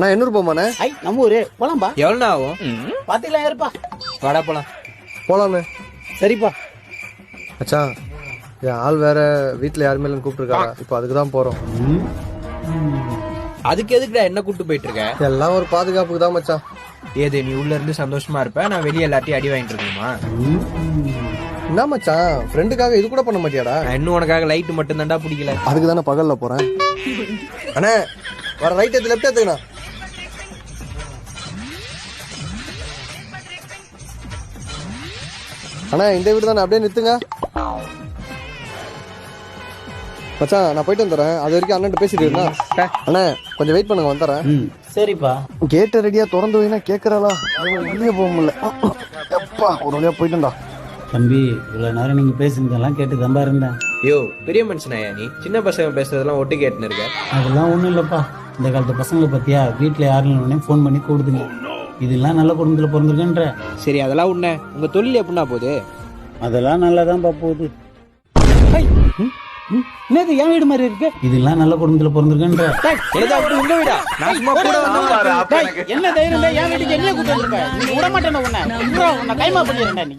அண்ணா எண்ணூறு போமாண்ணே ஐ நம்ம ஊரு. போலாம்பா. எவ்வளோ ஆகும்? பாத்துக்கலாம் இருப்பா வாடா போலாம். போலாண்ணே. சரிப்பா. மச்சான் என் ஆள் வேற வீட்டுல யாருமே இல்லைன்னு கூப்பிட்டுருக்காங்க. இப்போ அதுக்கு தான் போறோம். அதுக்கு எதுக்குடா என்ன கூட்டு போயிட்டு இருக்க? எல்லாம் ஒரு பாதுகாப்புக்கு தான் மச்சான். ஏது நீ உள்ள இருந்து சந்தோஷமா இருப்ப? நான் வெளியே எல்லாத்தையும் அடி வாங்கிட்டு இருக்கணுமா? என்ன மச்சான்? ஃப்ரெண்டுக்காக இது கூட பண்ண மாட்டியாடா? நான் இன்னும் உனக்காக லைட் மட்டும் தான்டா பிடிக்கல. அதுக்கு தானே பகல்ல போறேன். அண்ணே வர ரைட் எடுத்து லெஃப்ட் எடுத்துக்கண்ணா. அண்ணா இந்த வீடு தானே? அப்படியே நிறுத்துங்க. மச்சான் நான் போயிட்டு வந்துடுறேன். அது வரைக்கும் அண்ணன் பேசிட்டு இருக்கா அண்ணா கொஞ்சம் வெயிட் பண்ணுங்க வந்துடுறேன். சரிப்பா. கேட்ட ரெடியா திறந்து வைனா கேக்குறாளா? வெளியே போக முடியல. எப்பா ஒரு வழியா போயிட்டுண்டா தம்பி இவ்வளவு நேரம் நீங்க பேசுனதெல்லாம் கேட்டு தம்பா இருந்தேன் யோ பெரிய மனுஷனாயா நீ? சின்ன பசங்க பேசுறதெல்லாம் ஒட்டு கேட்டுன்னு இருக்க. அதெல்லாம் ஒண்ணும் இல்லப்பா. இந்த காலத்து பசங்களை பத்தியா? வீட்டுல இல்லைனே ஃபோன் பண்ணி கூடுதுங்க இதெல்லாம் நல்ல குடும்பத்துல பிறந்திருக்குன்ற. சரி அதெல்லாம் உன்ன உங்க தொழில் எப்படின்னா போகுது? அதெல்லாம் நல்லா தான் போகுது என்னது என் வீடு மாதிரி இருக்கு? இதெல்லாம் நல்ல குடும்பத்துல பிறந்திருக்குன்ற. உங்க வீடா. என்ன தைரியம்? என் வீட்டுக்கு என்ன கூட்டு வந்திருக்க? நீ விட மாட்டேன் உன்னை. உன்னை கைமா பண்ணிடுறேன் நீ.